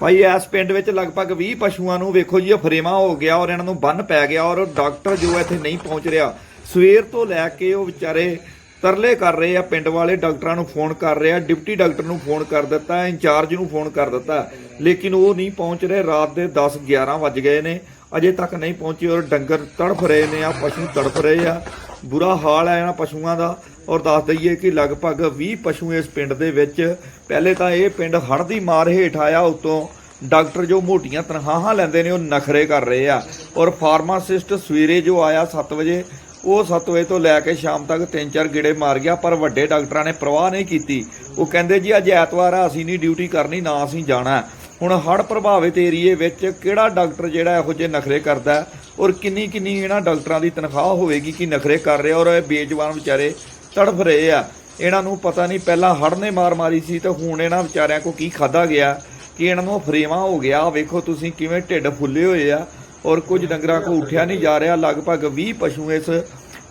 ਭਾਈ, ਇਸ ਪਿੰਡ ਵਿੱਚ ਲਗਭਗ 20 ਪਸ਼ੂਆਂ ਨੂੰ ਵੇਖੋ ਜੀ ਉਹ ਫਰੇਮਾ ਹੋ ਗਿਆ ਔਰ ਇਹਨਾਂ ਨੂੰ ਬੰਨ ਪੈ ਗਿਆ ਔਰ ਡਾਕਟਰ ਜੋ ਇੱਥੇ ਨਹੀਂ ਪਹੁੰਚ ਰਿਹਾ, ਸਵੇਰ ਤੋਂ ਲੈ ਕੇ ਉਹ ਵਿਚਾਰੇ ਤਰਲੇ ਕਰ ਰਹੇ ਆ, ਪਿੰਡ ਵਾਲੇ ਡਾਕਟਰਾਂ ਨੂੰ ਫੋਨ ਕਰ ਰਹੇ ਆ, ਡਿਪਟੀ ਡਾਕਟਰ ਨੂੰ ਫੋਨ ਕਰ ਦਿੱਤਾ, ਇੰਚਾਰਜ ਨੂੰ ਫੋਨ ਕਰ ਦਿੱਤਾ, ਲੇਕਿਨ ਉਹ ਨਹੀਂ ਪਹੁੰਚ ਰਹੇ, ਰਾਤ ਦੇ 10 11 ਵੱਜ ਗਏ ਨੇ, ਅਜੇ ਤੱਕ ਨਹੀਂ ਪਹੁੰਚੇ ਔਰ ਡੰਗਰ ਤੜਫ ਰਹੇ ਨੇ ਆ ਪਸ਼ੂ ਤੜਫ ਰਹੇ ਆ ਬੁਰਾ ਹਾਲ ਹੈ ਇਹਨਾਂ ਪਸ਼ੂਆਂ ਦਾ ਔਰ ਦੱਸ ਦਈਏ ਕਿ ਲਗਭਗ 20 ਪਸ਼ੂ ਇਸ ਪਿੰਡ ਦੇ ਵਿੱਚ, ਪਹਿਲੇ ਤਾਂ ਇਹ ਪਿੰਡ ਹੜ੍ਹ ਦੀ ਮਾਰ ਹੇਠ ਆਇਆ, ਉਤੋਂ ਡਾਕਟਰ ਜੋ ਮੋਟੀਆਂ ਤਨਖਾਹਾਂ ਲੈਂਦੇ ਨੇ, ਉਹ ਨਖਰੇ ਕਰ ਰਹੇ ਆ। ਔਰ ਫਾਰਮਾਸਿਸਟ ਸਵੇਰੇ ਜੋ ਆਇਆ 7 ਵਜੇ, ਉਹ 7 ਵਜੇ ਤੋਂ ਲੈ ਕੇ ਸ਼ਾਮ ਤੱਕ ਤਿੰਨ ਚਾਰ ਗੇੜੇ ਮਾਰ ਗਿਆ, ਪਰ ਵੱਡੇ ਡਾਕਟਰਾਂ ਨੇ ਪ੍ਰਵਾਹ ਨਹੀਂ ਕੀਤੀ। ਉਹ ਕਹਿੰਦੇ ਜੀ, ਅੱਜ ਐਤਵਾਰ ਆ, ਅਸੀਂ ਨਹੀਂ ਡਿਊਟੀ ਕਰਨੀ, ਨਾ ਅਸੀਂ ਜਾਣਾ। ਹੁਣ ਹੜ੍ਹ ਪ੍ਰਭਾਵਿਤ ਏਰੀਏ ਵਿੱਚ ਕਿਹੜਾ ਡਾਕਟਰ ਜਿਹੜਾ ਇਹੋ ਜਿਹੇ ਨਖਰੇ ਕਰਦਾ ਔਰ ਕਿੰਨੀ ਕਿੰਨੀ ਇਹਨਾਂ ਡਾਕਟਰਾਂ ਦੀ ਤਨਖਾਹ ਹੋਵੇਗੀ, ਕਿ ਨਖਰੇ ਕਰ ਰਹੇ ਔਰ ਇਹ ਬੇਜਵਾਨ ਵਿਚਾਰੇ ਤੜਫ ਰਹੇ ਆ। ਇਹਨਾਂ ਨੂੰ ਪਤਾ ਨਹੀਂ, ਪਹਿਲਾਂ ਹੜ੍ਹ ਨੇ ਮਾਰ ਮਾਰੀ ਸੀ ਤੇ ਹੁਣ ਇਹਨਾਂ ਵਿਚਾਰਿਆਂ ਕੋ ਕੀ ਖਾਦਾ ਗਿਆ, ਕਿ ਇਹਨਾਂ ਨੂੰ ਫਰੇਵਾ ਹੋ ਗਿਆ। ਵੇਖੋ ਤੁਸੀਂ ਕਿਵੇਂ ਢਿੱਡ ਫੁੱਲੇ ਹੋਏ ਆ, ਔਰ ਕੁਝ ਡੰਗਰਾਂ ਕੋ ਉੱਠਿਆ ਨਹੀਂ ਜਾ ਰਿਹਾ। ਲਗਭਗ 20 ਪਸ਼ੂ ਇਸ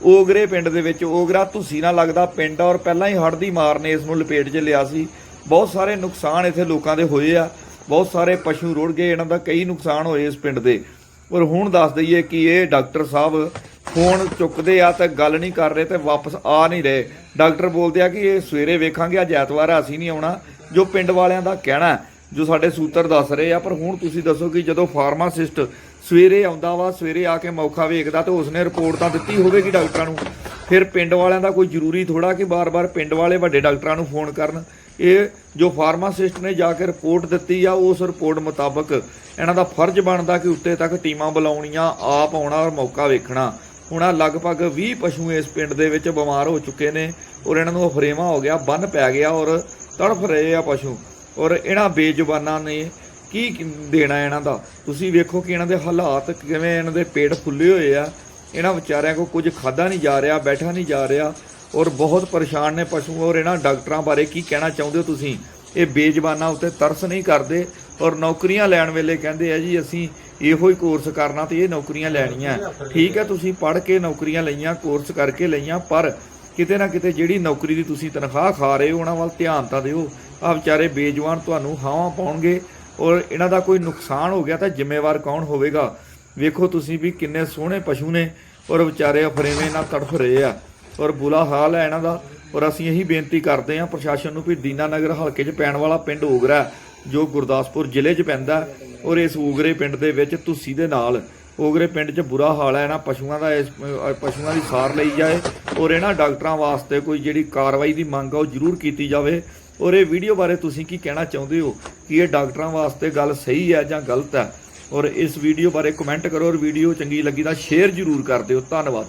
ਓਗਰੇ ਪਿੰਡ ਦੇ ਵਿੱਚ, ਓਗਰਾ ਤੁਸੀਂ ਨਾ ਲੱਗਦਾ ਪਿੰਡ ਔਰ ਪਹਿਲਾਂ ਹੀ ਹੜ੍ਹ ਦੀ ਮਾਰ ਨੇ ਇਸ ਨੂੰ ਲਪੇਟ 'ਚ ਲਿਆ ਸੀ। ਬਹੁਤ ਸਾਰੇ ਨੁਕਸਾਨ ਇੱਥੇ ਲੋਕਾਂ ਦੇ ਹੋਏ ਆ, ਬਹੁਤ ਸਾਰੇ ਪਸ਼ੂ ਰੁੜ ਗਏ, ਇਹਨਾਂ ਦਾ ਕਈ ਨੁਕਸਾਨ ਹੋਏ ਇਸ ਪਿੰਡ ਦੇ। ਪਰ ਹੁਣ ਦੱਸ ਦਈਏ ਕਿ ਇਹ ਡਾਕਟਰ ਸਾਹਿਬ ਫੋਨ ਚੁੱਕਦੇ ਆ ਤੇ ਗੱਲ ਨਹੀਂ ਕਰ ਰਹੇ ਤੇ ਵਾਪਸ ਆ ਨਹੀਂ ਰਹੇ। ਡਾਕਟਰ ਬੋਲਦੇ ਆ ਕਿ ਇਹ ਸਵੇਰੇ ਵੇਖਾਂਗੇ, ਅੱਜ ਐਤਵਾਰ ਅਸੀਂ ਨਹੀਂ ਆਉਣਾ। ਜੋ ਪਿੰਡ ਵਾਲਿਆਂ ਦਾ ਕਹਿਣਾ ਜੋ ਸਾਡੇ ਸੂਤਰ ਦੱਸ ਰਹੇ ਆ, ਪਰ ਹੁਣ ਤੁਸੀਂ ਦੱਸੋ ਕਿ ਜਦੋਂ ਫਾਰਮਾਸਿਸਟ ਸਵੇਰੇ ਆਉਂਦਾ ਵਾ, ਸਵੇਰੇ ਆ ਕੇ ਮੌਕਾ ਵੇਖਦਾ ਤੇ ਉਸਨੇ ਰਿਪੋਰਟ ਤਾਂ ਦਿੱਤੀ ਹੋਵੇਗੀ ਡਾਕਟਰਾਂ ਨੂੰ। ਫਿਰ ਪਿੰਡ ਵਾਲਿਆਂ ਦਾ ਕੋਈ ਜ਼ਰੂਰੀ ਥੋੜਾ ਕਿ ਬਾਰ-ਬਾਰ ਪਿੰਡ ਵਾਲੇ ਵੱਡੇ ਡਾਕਟਰਾਂ ਨੂੰ ਫੋਨ ਕਰਨ। ਇਹ ਜੋ ਫਾਰਮਾਸਿਸਟ ਨੇ ਜਾ ਕੇ ਰਿਪੋਰਟ ਦਿੱਤੀ ਆ, ਉਸ ਰਿਪੋਰਟ ਮੁਤਾਬਕ ਇਹਨਾਂ ਦਾ ਫਰਜ਼ ਬਣਦਾ ਕਿ ਉੱਤੇ ਤੱਕ ਟੀਮਾਂ ਬੁਲਾਉਣੀਆਂ, ਆਪ ਆਉਣਾ ਔਰ ਮੌਕਾ ਵੇਖਣਾ। ਹੁਣ ਆਹ ਲਗਭਗ 20 ਪਸ਼ੂ ਇਸ ਪਿੰਡ ਦੇ ਵਿੱਚ ਬਿਮਾਰ ਹੋ ਚੁੱਕੇ ਨੇ ਔਰ ਇਹਨਾਂ ਨੂੰ ਫਰੇਵਾ ਹੋ ਗਿਆ, ਬੰਨ ਪੈ ਗਿਆ ਔਰ ਤੜਫ ਰਹੇ ਆ ਪਸ਼ੂ। ਔਰ ਇਹਨਾਂ ਬੇਜ਼ੁਬਾਨਾਂ ਨੇ ਕੀ ਕੀ ਦੇਣਾ ਇਹਨਾਂ ਦਾ? ਤੁਸੀਂ ਵੇਖੋ ਕਿ ਇਹਨਾਂ ਦੇ ਹਾਲਾਤ ਕਿਵੇਂ ਇਹਨਾਂ ਦੇ ਪੇਟ ਫੁੱਲੇ ਹੋਏ ਆ। ਇਹਨਾਂ ਵਿਚਾਰਿਆਂ ਕੋ ਕੁਝ ਖਾਦਾ ਨਹੀਂ ਜਾ ਰਿਹਾ, ਬੈਠਾ ਨਹੀਂ ਜਾ ਰਿਹਾ ਔਰ ਬਹੁਤ ਪਰੇਸ਼ਾਨ ਨੇ ਪਸ਼ੂ ਔਰ ਇਹਨਾਂ ਡਾਕਟਰਾਂ ਬਾਰੇ ਕੀ ਕਹਿਣਾ ਚਾਹੁੰਦੇ ਹੋ ਤੁਸੀਂ? ਇਹ ਬੇਜ਼ਬਾਨਾਂ ਉੱਤੇ ਤਰਸ ਨਹੀਂ ਕਰਦੇ ਔਰ ਨੌਕਰੀਆਂ ਲੈਣ ਵੇਲੇ ਕਹਿੰਦੇ ਆ ਜੀ, ਅਸੀਂ ਇਹੋ ਹੀ ਕੋਰਸ ਕਰਨਾ ਤੇ ਇਹ ਨੌਕਰੀਆਂ ਲੈਣੀਆਂ। ਠੀਕ ਹੈ, ਤੁਸੀਂ ਪੜ੍ਹ ਕੇ ਨੌਕਰੀਆਂ ਲਈਆਂ ਕੋਰਸ ਕਰਕੇ ਲਈਆਂ, ਪਰ ਕਿਤੇ ਨਾ ਕਿਤੇ ਜਿਹੜੀ ਨੌਕਰੀ ਦੀ ਤੁਸੀਂ ਤਨਖਾਹ ਖਾ ਰਹੇ ਹੋ, ਉਹਨਾਂ ਵੱਲ ਧਿਆਨ ਤਾਂ ਦਿਓ। ਆ ਵਿਚਾਰੇ ਬੇਜਵਾਨ ਤੁਹਾਨੂੰ ਹਾਵਾਂ ਪਾਉਣਗੇ ਔਰ ਇਹਨਾਂ ਦਾ ਕੋਈ ਨੁਕਸਾਨ ਹੋ ਗਿਆ ਤਾਂ ਜ਼ਿੰਮੇਵਾਰ ਕੌਣ ਹੋਵੇਗਾ? ਵੇਖੋ ਤੁਸੀਂ ਵੀ ਕਿੰਨੇ ਸੋਹਣੇ ਪਸ਼ੂ ਨੇ ਔਰ ਵਿਚਾਰੇ ਫਰੇਵੇਂ ਨਾਲ ਤੜਫ ਰਹੇ ਆ ਔਰ ਬੁਰਾ ਹਾਲ ਹੈ ਇਹਨਾਂ ਦਾ। ਔਰ ਅਸੀਂ ਇਹੀ ਬੇਨਤੀ ਕਰਦੇ ਹਾਂ, ਪ੍ਰਸ਼ਾਸਨ ਨੂੰ ਵੀ ਦੀਨਾਨਗਰ ਹਲਕੇ 'ਚ ਪੈਣ ਵਾਲਾ ਪਿੰਡ ਓਗਰਾ ਜੋ ਗੁਰਦਾਸਪੁਰ ਜ਼ਿਲ੍ਹੇ 'ਚ ਪੈਂਦਾ ਔਰ ਇਸ ਓਗਰੇ ਪਿੰਡ ਦੇ ਵਿੱਚ ਤੁਸੀਂ ਦੇ ਨਾਲ ਓਗਰੇ ਪਿੰਡ 'ਚ ਬੁਰਾ ਹਾਲ ਹੈ, ਇਹਨਾਂ ਪਸ਼ੂਆਂ ਦਾ ਇਸ ਪਸ਼ੂਆਂ ਦੀ ਸਾਰ ਲਈ ਜਾਏ ਔਰ ਇਹਨਾਂ ਡਾਕਟਰਾਂ ਵਾਸਤੇ ਕੋਈ ਜਿਹੜੀ ਕਾਰਵਾਈ ਦੀ ਮੰਗ ਆ, ਉਹ ਜ਼ਰੂਰ ਕੀਤੀ ਜਾਵੇ। ਔਰ ਇਹ ਵੀਡੀਓ ਬਾਰੇ ਤੁਸੀਂ ਕੀ ਕਹਿਣਾ ਚਾਹੁੰਦੇ ਹੋ? ਕਿ ਇਹ ਡਾਕਟਰਾਂ ਵਾਸਤੇ ਗੱਲ ਸਹੀ ਹੈ ਜਾਂ ਗਲਤ ਹੈ? ਔਰ ਇਸ ਵੀਡੀਓ ਬਾਰੇ ਕਮੈਂਟ ਕਰੋ ਔਰ ਵੀਡੀਓ ਚੰਗੀ ਲੱਗੀ ਤਾਂ ਸ਼ੇਅਰ ਜ਼ਰੂਰ ਕਰ ਦਿਓ। ਧੰਨਵਾਦ।